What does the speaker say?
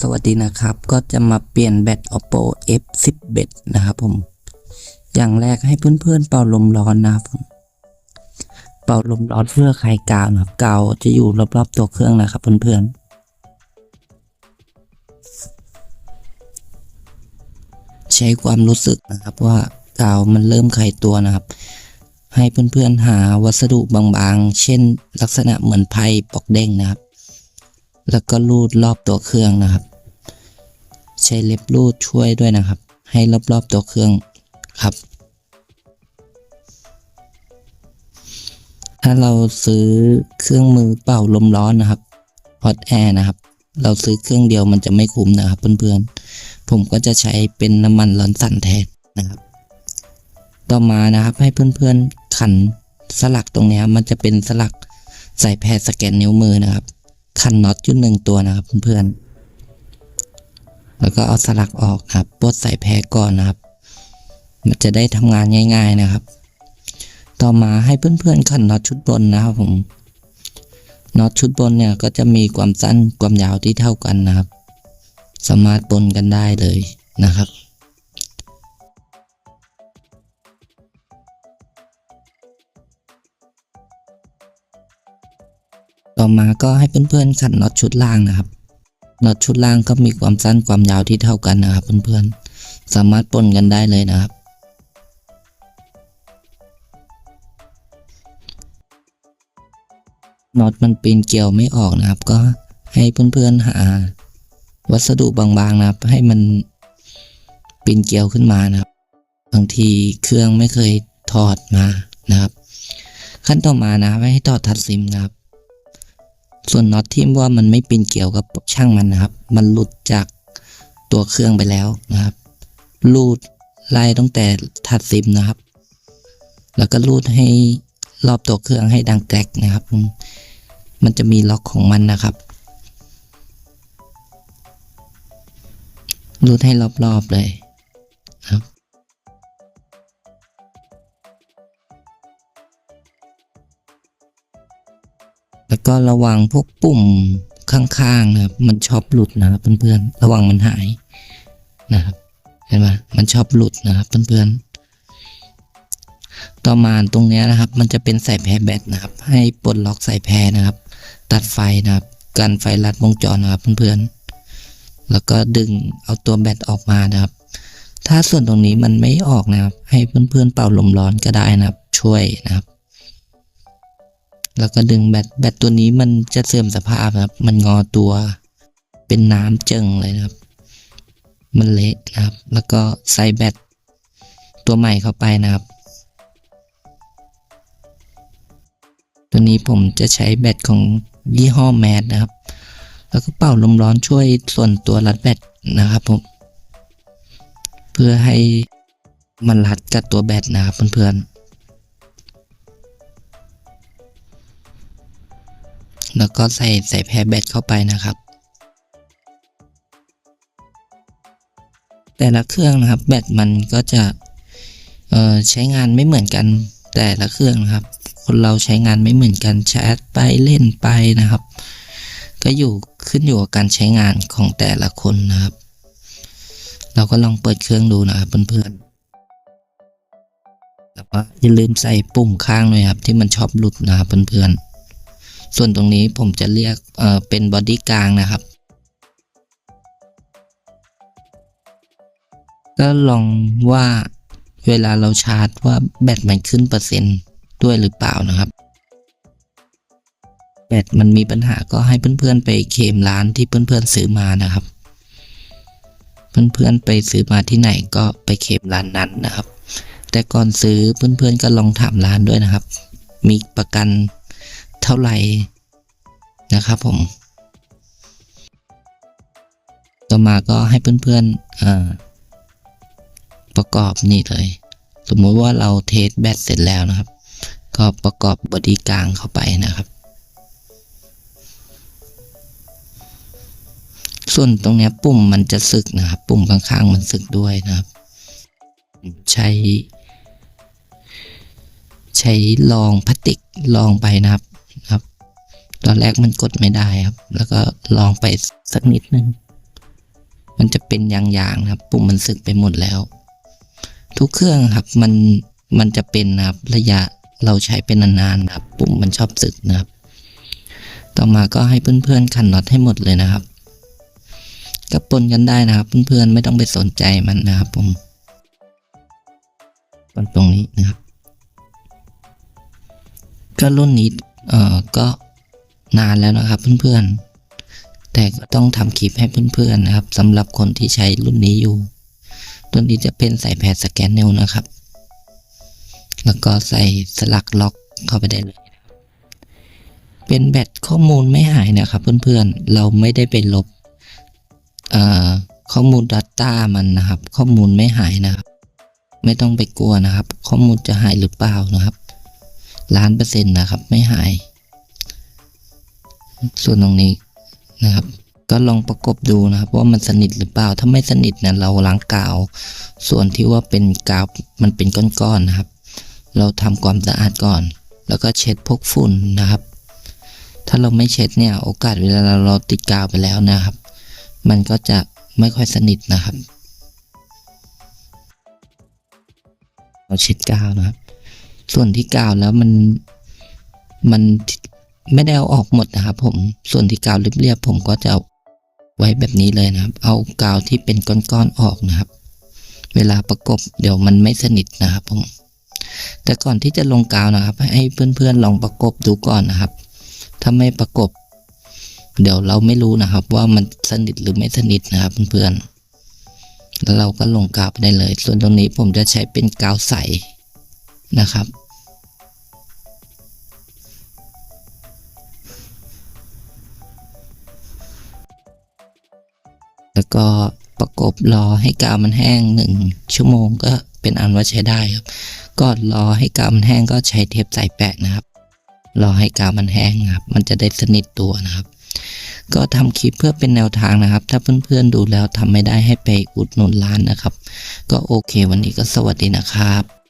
สวัสดีนะครับ ก็จะมาเปลี่ยนแบต oppo f 1 0 bet นะครับผม อย่างแรกให้เพื่อนๆเป่าลมร้อนนะครับผมเป่าลมร้อนเพื่อคลายกาวนะครับกาวจะอยู่รอบๆตัวเครื่องนะครับเพื่อนๆใช้ความรู้สึกนะครับว่ากาวมันเริ่มคลายตัวนะครับ ให้เพื่อนๆหาวัสดุบางๆ เช่น ลักษณะเหมือนไพ่ปอกเด้งนะครับ แล้วก็รูดรอบตัวเครื่องนะครับ ใช้เล็บรูดช่วยด้วยนะครับ ให้รอบๆตัวเครื่องครับ ถ้าเราซื้อเครื่องมือเป่าลมร้อนนะครับฮอตแอร์นะครับ เราซื้อเครื่องเดียวมันจะไม่คุ้มนะครับเพื่อนๆ ผมก็จะใช้เป็นน้ำมันร้อนสั่นแทนนะครับ ต่อมานะครับให้เพื่อนๆขันสลักตรงนี้มันจะเป็นสลักใส่แพรสแกนนิ้วมือนะครับ ขันน็อตอยู่หนึ่งตัวนะครับเพื่อนๆ แล้วก็เอาสลักออกนะครับปลดใส่แพรก่อนนะครับ มันจะได้ทำงานง่าย ๆนะครับ ต่อมาให้เพื่อนๆขันน็อตชุดบนนะครับผม น็อตชุดบนเนี่ยก็จะมีความสั้นความยาวที่เท่ากันนะครับ สามารถปนกันได้เลยนะครับ ต่อมาก็ให้เพื่อนๆขันน็อตชุดล่างนะครับน็อตชุดล่างก็มีความสั้นความยาวที่เท่ากันนะครับเพื่อนๆ สามารถปนกันได้เลยนะครับ น็อตมันปีนเกี่ยวไม่ออกนะครับ ก็ให้เพื่อนๆหา วัสดุบางๆนะครับ ให้มันปีนเกี่ยวขึ้นมานะครับ บางทีเครื่องไม่เคยถอดมานะครับ ขั้นต่อมานะครับให้ถอดทัดซิมนะครับ ส่วนน็อตที่ว่ามันไม่ปีนเกี่ยวกับช่างมันนะครับ มันหลุดจากตัวเครื่องไปแล้วนะครับ รูดไล่ตั้งแต่ถัดซิมนะครับ แล้วก็รูดให้รอบตัวเครื่องให้ดังแกรกนะครับ มันจะมีล็อกของมันนะครับ รูดให้รอบๆเลยครับ ก็ระวังพวกปุ่มข้างๆนะครับ มันชอบหลุดนะครับเพื่อนๆ ระวังมันหายนะครับ เห็นไหมมันชอบหลุดนะครับเพื่อนๆ ต่อมาตรงนี้นะครับ มันจะเป็นสายแพรแบตนะครับ ให้ปลดล็อกสายแพรนะครับ ตัดไฟนะครับ กันไฟลัดวงจรนะครับเพื่อนๆ แล้วก็ดึงเอาตัวแบตออกมานะครับ ถ้าส่วนตรงนี้มันไม่ออกนะครับ ให้เพื่อนๆเป่าลมร้อนก็ได้นะครับ ช่วยนะครับ แล้วก็ดึงแบตแบตตัวนี้มันจะเสื่อมสภาพครับ มันงอตัว เป็นน้ำเจิงเลยนะครับ มันเละนะครับ แล้วก็ใส่แบตตัวใหม่เข้าไปนะครับ ตัวนี้ผมจะใช้แบตของยี่ห้อแมดนะครับ แล้วก็เป่าลมร้อนช่วยส่วนตัวรัดแบตนะครับผมเพื่อให้มันรัดกับตัวแบตนะครับเพื่อนๆ แล้วก็ใส่ใส่แพรแบตเข้าไปนะครับ แต่ละเครื่องนะครับแบตมันก็จะใช้งานไม่เหมือนกันแต่ละเครื่องนะครับ คนเราใช้งานไม่เหมือนกันแชทไปเล่นไปนะครับ ก็อยู่ขึ้นอยู่กับการใช้งานของแต่ละคนนะครับ เราก็ลองเปิดเครื่องดูนะครับเพื่อนๆแล้วก็อย่าลืมใส่ปุ่มข้างด้วยครับที่มันชอบหลุดนะครับเพื่อนๆ ส่วนตรงนี้ผมจะเรียกเเป็นบอดี้กลางนะครับ ก็ลองว่าเวลาเราชาร์จว่าแบตมันขึ้นเปอร์เซ็นต์ด้วยหรือเปล่านะครับ แบตมันมีปัญหาก็ให้เพื่อนๆไปเคมร้านที่เพื่อนๆซื้อมานะครับ เพื่อนๆไปซื้อมาที่ไหนก็ไปเคมร้านนั้นนะครับ แต่ก่อนซื้อเพื่อนๆก็ลองถามร้านด้วยนะครับ มีประกัน เท่าไหร่นะครับผม ต่อมาก็ให้เพื่อนๆประกอบนี่เลย สมมติว่าเราเทสแบตเสร็จแล้วนะครับ ก็ประกอบบอดี้กลางเข้าไปนะครับ ส่วนตรงนี้ปุ่มมันจะสึกนะครับ ปุ่มข้างๆมันสึกด้วยนะครับ ใช้ใช้ลองพลาสติกลองไปนะครับ ครับ ตอนแรกมันกดไม่ได้ครับ แล้วก็ลองไปสักนิดนึง มันจะเป็นยางๆนะครับ ปุ่มมันสึกไปหมดแล้ว ทุกเครื่องครับ มันมันจะเป็นนะครับ ระยะเราใช้เป็นนานๆนะครับ ปุ่มมันชอบสึกนะครับ ต่อมาก็ให้เพื่อนๆขันน็อตให้หมดเลยนะครับก็ปนกันได้นะครับ เพื่อนๆไม่ต้องไปสนใจมันนะครับ ผมปนตรงนี้นะครับ ก็รุ่นนี้ เอ่อก็นานแล้วนะครับเพื่อนๆ แต่ก็ต้องทำคลิปให้เพื่อนๆนะครับสำหรับคนที่ใช้รุ่นนี้อยู่ ตัวนี้จะเป็นใส่แพดสแกนเนลนะครับ แล้วก็ใส่สลักล็อกเข้าไปได้เลย เป็นแบตข้อมูลไม่หายนะครับเพื่อนๆ เราไม่ได้ไปลบข้อมูล Data มันนะครับ ข้อมูลไม่หายนะครับ ไม่ต้องไปกลัวนะครับ ข้อมูลจะหายหรือเปล่านะครับ ล้านเปอร์เซ็นต์นะครับ ไม่หาย ส่วนตรงนี้นะครับ ก็ลองประกบดูนะครับ ว่ามันสนิทหรือเปล่า ถ้าไม่สนิทเนี่ยเราล้างกาว ส่วนที่ว่าเป็นกาวมันเป็นก้อนๆนะครับ เราทำความสะอาดก่อน แล้วก็เช็ดพวกฝุ่นนะครับ ถ้าเราไม่เช็ดเนี่ยโอกาสเวลาเราเราติดกาวไปแล้วนะครับ มันก็จะไม่ค่อยสนิทนะครับ เราเช็ดกาวนะครับ ส่วนที่กาวแล้วมันมันไม่ได้เอาออกหมดนะครับ ผมส่วนที่กาวเรียบๆผมก็จะไว้แบบนี้เลยนะครับ เอากาวที่เป็นก้อนๆออกนะครับ เวลาประกบเดี๋ยวมันไม่สนิทนะครับผมแต่ก่อนที่จะลงกาวนะครับ ให้เพื่อนๆลองประกบดูก่อนนะครับ ถ้าไม่ประกบ เดี๋ยวเราไม่รู้นะครับ ว่ามันสนิทหรือไม่สนิทนะครับเพื่อนๆแล้วเราก็ลงกาวไปได้เลย ส่วนตรงนี้ผมจะใช้เป็นกาวใสนะครับ ก็ประกบรอให้กาวมันแห้งหนึ่งชั่วโมงก็เป็นอันว่าใช้ได้ครับก็รอให้กาวมันแห้งก็ใช้เทปใส่แปะนะครับ รอให้กาวมันแห้งครับ มันจะได้สนิทตัวนะครับ ก็ทำคลิปเพื่อเป็นแนวทางนะครับ ถ้าเพื่อนๆดูแล้วทำไม่ได้ให้ไปอุดหนุนร้านนะครับ ก็โอเควันนี้ก็สวัสดีนะครับ